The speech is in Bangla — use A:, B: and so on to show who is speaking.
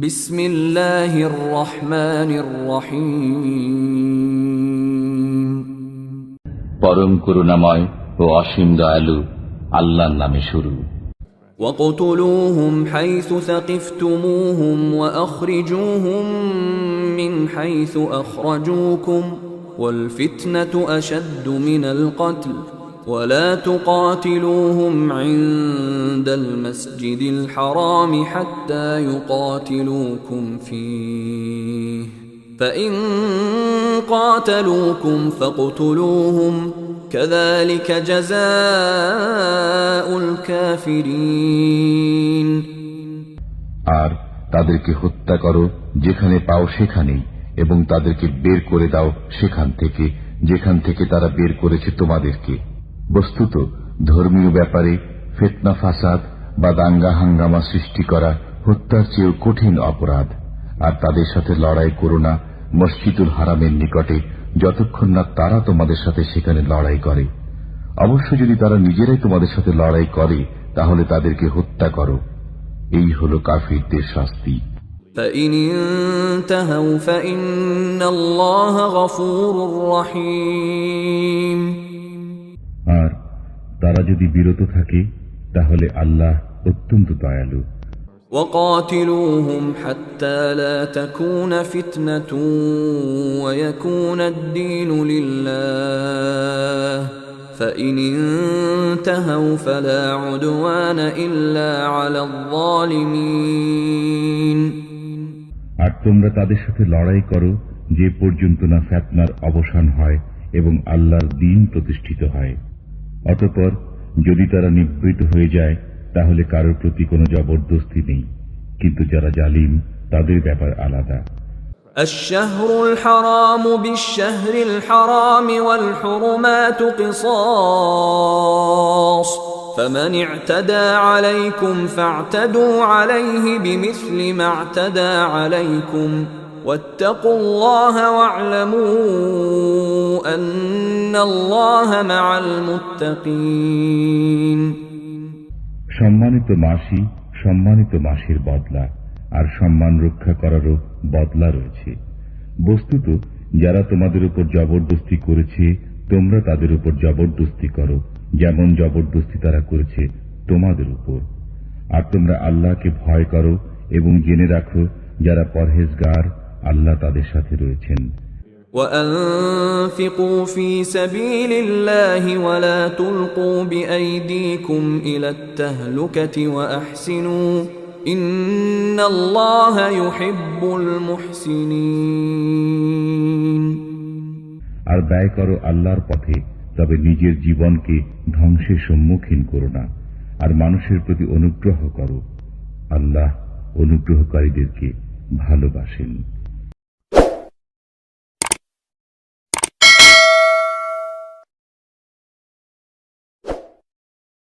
A: بسم الله الرحمن الرحيم
B: পরম করুণাময় ও অসীম দয়ালু আল্লাহর নামে শুরু
A: وقتلوهم حيث ثقفتموهم وأخرجوهم من حيث أخرجوكم والفتنة أشد من القتل ولا تقاتلوهم عند عند المسجد الحرام حتى يقاتلوكم فيه فإن قاتلوكم فاقتلوهم كذلك جزاء الكافرين
B: আর তাদেরকে হত্যা করো যেখানে পাও সেখানেই এবং তাদেরকে বের করে দাও সেখান থেকে যেখান থেকে তারা বের করেছে তোমাদেরকে বস্তুত ধর্মীয় ব্যাপারে ফেতনা ফাসাদ বা দাঙ্গা হাঙ্গামা সৃষ্টি করা হত্যার চেয়েও কঠিন অপরাধ আর তাদের সাথে লড়াই করো না মসজিদুল হারামের নিকটে যতক্ষণ না তারা তোমাদের সাথে সেখানে লড়াই করে অবশ্য যদি তারা নিজেরাই তোমাদের সাথে লড়াই করে তাহলে তাদেরকে হত্যা করো এই হল কাফিরদের শাস্তি আর তারা যদি বিরত থাকে তাহলে আল্লাহ অত্যন্ত দয়ালু
A: وقاتلوهم حتى لا تكون فتنة ويكون الدين لله فإن انتهوا فلا عدوان إلا على الظالمين
B: আর তোমরা তাদের সাথে লড়াই করো যে পর্যন্ত না ফ্যাতনার অবসান হয় এবং আল্লাহর দিন প্রতিষ্ঠিত হয় অতপর যদি তারা নিবৃত হয়ে যায় তাহলে কারোর প্রতি কোনো জবরদস্তি নেই কিন্তু যারা জালিম তাদের ব্যাপার আলাদা
A: الشهر الحرام بالشهر الحرام والحرمات قصاص فمن اعتدى عليكم فاعتدوا عليه بمثل ما اعتدى عليكم সম্মানিত মাসি
B: সম্মানিত মাসির বদলা আর সম্মান রক্ষা করারও বদলা রয়েছে বস্তুত যারা তোমাদের উপর জবরদস্তি করেছে তোমরা তাদের উপর জবরদস্তি করো যেমন জবরদস্তি তারা করেছে তোমাদের উপর আর তোমরা আল্লাহকে ভয় করো এবং জেনে রাখো যারা পরহেজগার আল্লাহ তাদের সাথে রয়েছেন
A: وأنفقوا في سبيل الله ولا تلقوا بأيديكم إلى التهلكة وأحسنوا إن الله يحب المحسنين
B: আর ব্যয় করো আল্লাহর পথে তবে নিজের জীবনকে ধ্বংসের সম্মুখীন করো না আর মানুষের প্রতি অনুগ্রহ করো আল্লাহ অনুগ্রহকারীদেরকে ভালোবাসেন